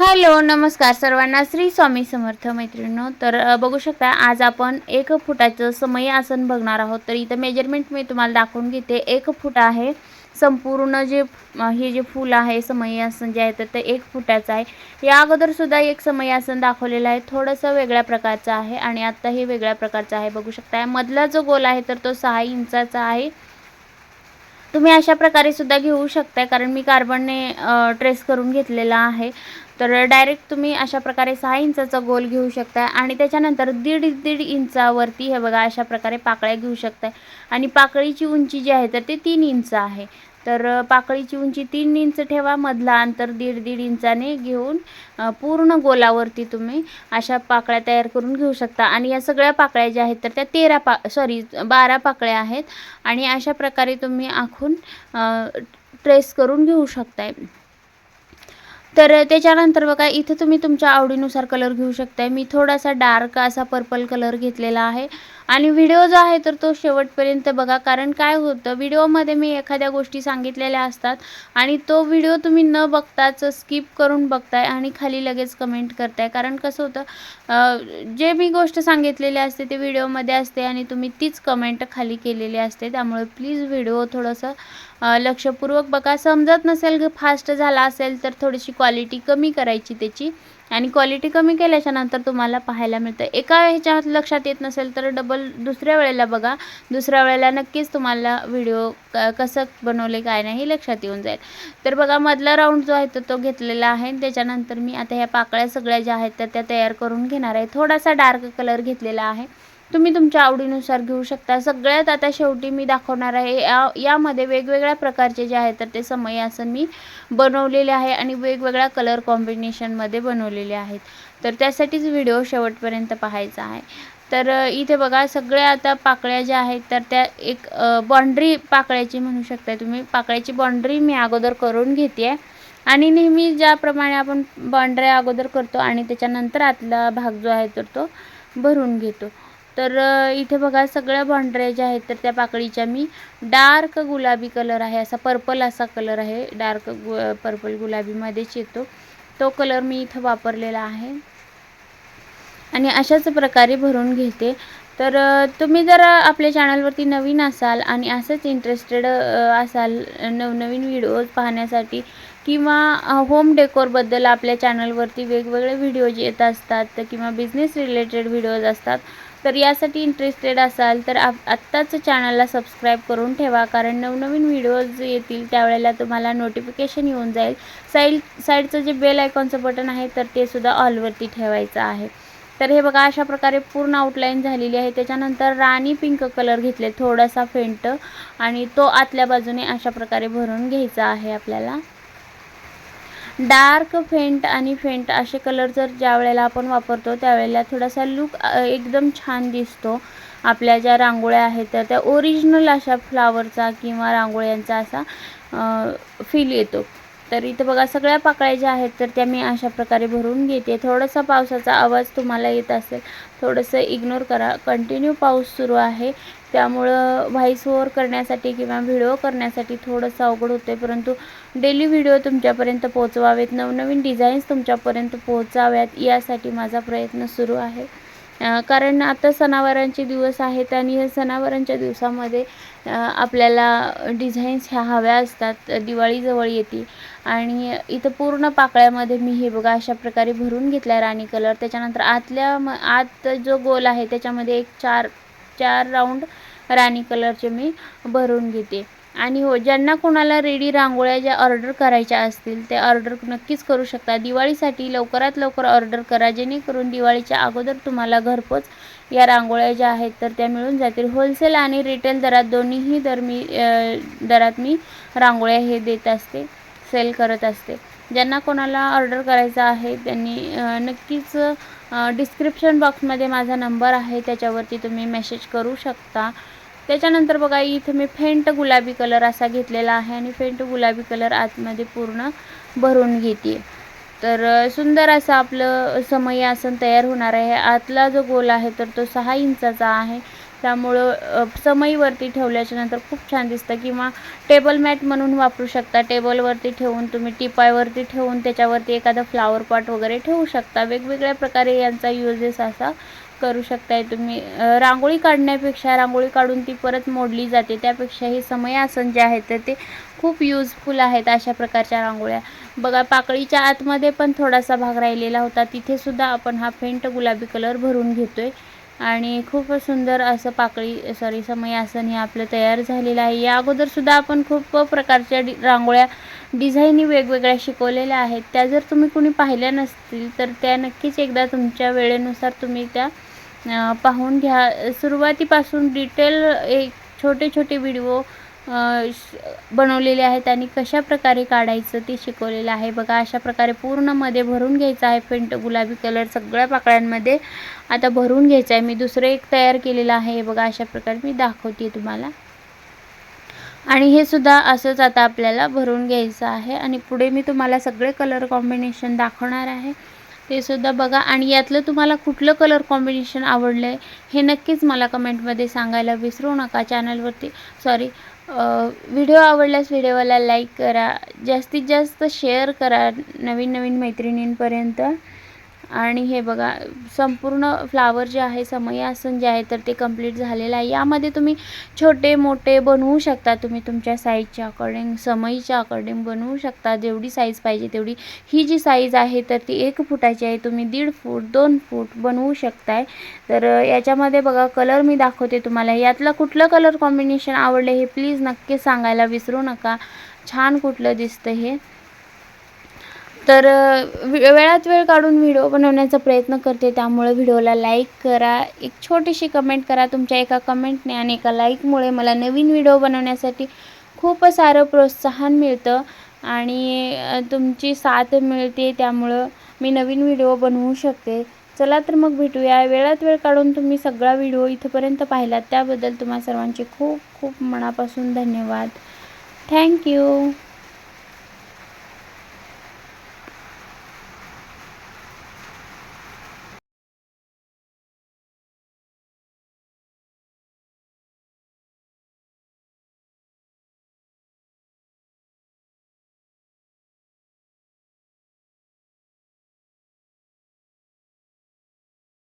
Hello नमस्कार सर्वांना. श्री स्वामी समर्थ मैत्रिणींनो तर बघू शकता आज आपण एक फुटाचं समय आसन बघणार आहोत. तर इथं मेजरमेंट मी तुम्हाला दाखवून घेते. एक फूट आहे संपूर्ण जे हे जे फूल आहे समयासन आसन जे आहे तर ते एक फुटाचं आहे. या अगोदर सुद्धा एक समयासन आसन दाखवलेलं आहे. थोडंसं वेगळ्या प्रकारचं आहे आणि आत्ता हे वेगळ्या प्रकारचं आहे. बघू शकता मधला जो गोल आहे तर तो सहा इंचाचा आहे. तुम्ही अशा प्रकारे सुद्धा घेऊ शकताय कारण मी कार्बनने ट्रेस करून घेतलेला आहे. तर डायरेक्ट तुम्ही अशा प्रकारे सहा इंचाचा गोल घेऊ शकताय आणि त्याच्यानंतर दीड दीड इंचावरती हे बघा अशा प्रकारे पाकळ्या घेऊ शकताय. आणि पाकळीची उंची जी आहे तर ते तीन इंच आहे. तर पाकळीची उंची तीन इंच ठेवा मधला अंतर दीड दीड इंचाने घेऊन पूर्ण गोलावरती तुम्ही अशा पाकळ्या तयार करून घेऊ शकता. आणि या सगळ्या पाकळ्या ज्या आहेत तर त्या तेरा पा सॉरी बारा पाकळ्या आहेत. आणि अशा प्रकारे तुम्ही आखून ट्रेस करून घेऊ शकताय. तर त्याच्यानंतर बघा इथे तुम्ही तुमच्या आवडीनुसार कलर घेऊ शकताय. मी थोडासा डार्क असा पर्पल कलर घेतलेला आहे. आणि व्हिडिओ जो आहे तर तो शेवटपर्यंत बघा. कारण काय होतं व्हिडिओमध्ये मी एखाद्या गोष्टी सांगितलेल्या असतात आणि तो व्हिडिओ तुम्ही न बघताच स्किप करून बघताय आणि खाली लगेच कमेंट करताय. कारण कसं होतं जे मी गोष्ट सांगितलेली असते ते व्हिडिओमध्ये असते आणि तुम्ही तीच कमेंट खाली केलेली असते. त्यामुळे प्लीज व्हिडिओ थोडंसं लक्षपूर्वक बघा. समजत नसेल फास्ट झाला असेल तर थोडीशी क्वालिटी कमी करायची त्याची. आणि क्वालिटी कमी केल्याच्यानंतर तुम्हाला पाहायला मिळतं. एका ह्याच्यात लक्षात येत नसेल तर डबल दुसऱ्या वेळेला बघा. दुसऱ्या वेळेला नक्कीच तुम्हाला व्हिडिओ क कसं बनवले काय नाही हे लक्षात येऊन जाईल. तर बघा मधला राऊंड जो आहे तो तो घेतलेला आहे. त्याच्यानंतर मी आता ह्या पाकळ्या सगळ्या ज्या आहेत त्या तयार करून घेणार आहे. थोडासा डार्क कलर घेतलेला आहे. तुम्ही तुमच्या आवडीनुसार घेऊ शकता. सगळ्यात आता शेवटी मी दाखवणार आहे या यामध्ये वेगवेगळ्या प्रकारचे जे आहे तर ते समय आसन मी बनवलेले आहे आणि वेगवेगळ्या कलर कॉम्बिनेशनमध्ये बनवलेले आहेत. तर त्यासाठीच व्हिडिओ शेवटपर्यंत पाहायचा आहे. तर इथे बघा सगळ्या आता पाकळ्या ज्या आहेत तर त्या एक बाँड्री पाकळ्याची म्हणू शकता तुम्ही. पाकळ्याची बाँड्री मी अगोदर करून घेते आहे आणि नेहमी ज्याप्रमाणे आपण बाँड्र्या अगोदर करतो आणि त्याच्यानंतर आतला भाग जो आहे तर तो भरून घेतो. तर इथे बघा सगळ्या बाँड्र्या ज्या आहेत तर त्या पाकळीच्या मी डार्क गुलाबी कलर आहे. असा पर्पल असा कलर आहे. डार्क गु पर्पल गुलाबीमध्येच येतो. तो कलर मी इथं वापरलेला आहे. आणि अशाच प्रकारे भरून घेते. तर तुम्ही जर आपल्या चॅनलवरती नवीन असाल आणि असंच इंटरेस्टेड असाल नवनवीन व्हिडिओज पाहण्यासाठी किंवा होम डेकोरबद्दल आपल्या चॅनलवरती वेगवेगळे व्हिडिओज येत असतात किंवा बिझनेस रिलेटेड व्हिडिओज असतात तर यासाठी इंटरेस्टेड असाल तर आप आत्ताच चॅनलला सबस्क्राईब करून ठेवा. कारण नवनवीन व्हिडिओज येतील त्यावेळेला तुम्हाला नोटिफिकेशन येऊन जाईल. साईड साईडचं जे बेल आयकॉनचं बटन आहे तर ते सुद्धा ऑलवरती ठेवायचं आहे. तर हे बघा अशा प्रकारे पूर्ण आउटलाईन झालेली आहे. त्याच्यानंतर राणी पिंक कलर घेतले थोडासा फेंट आणि तो आतल्या बाजूने अशा प्रकारे भरून घ्यायचा आहे आपल्याला. डार्क फेंट आणि फेंट असे कलर जर ज्या वेळेला आपण वापरतो त्यावेळेला थोडासा लुक एकदम छान दिसतो. आपल्या ज्या रांगोळ्या आहेत तर त्या ओरिजिनल अशा फ्लावरचा किंवा रांगोळ्यांचा असा फील येतो. तर इथं बघा सगळ्या पाकळ्या ज्या आहेत तर त्या मी अशा प्रकारे भरून घेते. थोडासा पावसाचा आवाज तुम्हाला येत असेल थोडंसं इग्नोर करा. कंटिन्यू पाऊस सुरू आहे. त्यामुळं व्हॉइस ओव्हर करण्यासाठी किंवा व्हिडिओ करण्यासाठी थोडंसं अवघड होतं परंतु डेली व्हिडिओ तुमच्यापर्यंत पोहोचवावेत. नवनवीन डिझाईन्स तुमच्यापर्यंत पोहोचाव्यात यासाठी माझा प्रयत्न सुरू आहे. कारण आता सणावारांचे दिवस आहेत आणि या सणावारांच्या दिवसामध्ये आपल्याला डिझाईन्स ह्या हव्या असतात. दिवाळीजवळ येते आणि इथं पूर्ण पाकळ्यामध्ये मी हे बघा अशा प्रकारे भरून घेतला आहे राणी कलर. त्याच्यानंतर आतल्या म आत जो गोल आहे त्याच्यामध्ये एक चार चार राऊंड राणी कलरचे मी भरून घेते. आणि हो ज्यांना कोणाला रेडी रांगोळ्या ज्या ऑर्डर करायच्या असतील ते ऑर्डर नक्कीच करू शकता. दिवाळीसाठी लवकरात लवकर ऑर्डर करा जेणेकरून दिवाळीच्या अगोदर तुम्हाला घरपोच या रांगोळ्या ज्या आहेत तर त्या मिळून जातील. होलसेल आणि रिटेल दरात दोन्हीही दर मी दरात मी रांगोळ्या हे देत असते सेल करत असते. ज्यांना कोणाला ऑर्डर करायचं आहे त्यांनी नक्कीच डिस्क्रिप्शन बॉक्समध्ये माझा नंबर आहे त्याच्यावरती तुम्ही मेसेज करू शकता. त्याच्यानंतर बघा इथे मी फेंट गुलाबी कलर असा घेतलेला आहे आणि फेंट गुलाबी कलर आतमध्ये पूर्ण भरून घेते. तर सुंदर असं आपलं समय आसन तयार होणार आहे. आतला जो गोल आहे तर तो सहा इंचाचा आहे. त्यामुळं समईवरती ठेवल्याच्यानंतर खूप छान दिसतं. किंवा टेबल मॅट म्हणून वापरू शकता. टेबलवरती ठेवून तुम्ही टिपायवरती ठेवून त्याच्यावरती एखादं फ्लावर पॉट वगैरे ठेवू शकता. वेगवेगळ्या प्रकारे यांचा युजेस असा करू शकताय तुम्ही. रांगोळी काढण्यापेक्षा रांगोळी काढून ती परत मोडली जाते. त्यापेक्षा हे समयासन जे आहेत तर ते खूप युजफुल आहेत अशा प्रकारच्या रांगोळ्या. बघा पाकळीच्या आतमध्ये पण थोडासा भाग राहिलेला होता. तिथे सुद्धा आपण हा फेंट गुलाबी कलर भरून घेतोय. आणि खूप सुंदर असं पाकळी सॉरी समयासन हे आपलं तयार झालेलं आहे. या अगोदरसुद्धा आपण खूप प्रकारच्या डि रांगोळ्या डिझाईनी वेगवेगळ्या शिकवलेल्या आहेत. त्या जर तुम्ही कुणी पाहिल्या नसतील तर त्या नक्कीच एकदा तुमच्या वेळेनुसार तुम्ही त्या पाहून घ्या. सुरुवातीपासून डिटेल एक छोटे छोटे व्हिडिओ बनवलेले आहेत आणि कशा प्रकारे काढायचं ते शिकवलेलं आहे. बघा अशा प्रकारे पूर्णमध्ये भरून घ्यायचं आहे. फेंट गुलाबी कलर सगळ्या पाकळ्यांमध्ये आता भरून घ्यायचं आहे. मी दुसरं एक तयार केलेलं आहे. बघा अशा प्रकारे मी दाखवते तुम्हाला. आणि हे सुद्धा असंच आता आपल्याला भरून घ्यायचं आहे. आणि पुढे मी तुम्हाला सगळे कलर कॉम्बिनेशन दाखवणार आहे. ते सुद्धा बघा. आणि यातलं तुम्हाला कुठलं कलर कॉम्बिनेशन आवडलं आहे हे नक्कीच मला कमेंटमध्ये सांगायला विसरू नका चॅनलवरती सॉरी व्हिडिओ आवडल्यास व्हिडिओला लाईक करा. जास्तीत जास्त शेअर करा नवीन नवीन मैत्रिणींपर्यंत. आणि हे बघा संपूर्ण फ्लावर जे आहे समयासन जे आहे तर ते कंप्लीट झालेलं आहे. यामध्ये तुम्ही छोटे मोठे बनवू शकता. तुम्ही तुमच्या साईजच्या अकॉर्डिंग समईच्या अकॉर्डिंग बनवू शकता. जेवढी साईज पाहिजे तेवढी. ही जी साईज आहे तर ती एक फुटाची आहे. तुम्ही दीड फूट दोन फूट बनवू शकताय. तर याच्यामध्ये बघा कलर मी दाखवते तुम्हाला. यातलं कुठलं कलर कॉम्बिनेशन आवडले हे प्लीज नक्की सांगायला विसरू नका. छान कुठलं दिसतं हे. तर वेळात वेळ काढून व्हिडिओ बनवण्याचा प्रयत्न करते. त्यामुळे व्हिडिओला लाईक करा. एक छोटीशी कमेंट करा तुमच्या एका कमेंटने आणि एका लाईकमुळे मला नवीन व्हिडिओ बनवण्यासाठी खूप सारं प्रोत्साहन मिळतं आणि तुमची साथ मिळते. त्यामुळं मी नवीन व्हिडिओ बनवू शकते. चला तर मग भेटूया. वेळात वेळ काढून तुम्ही सगळा व्हिडिओ इथंपर्यंत पाहिलात. त्याबद्दल तुम्हा सर्वांचे खूप खूप मनापासून धन्यवाद. थँक्यू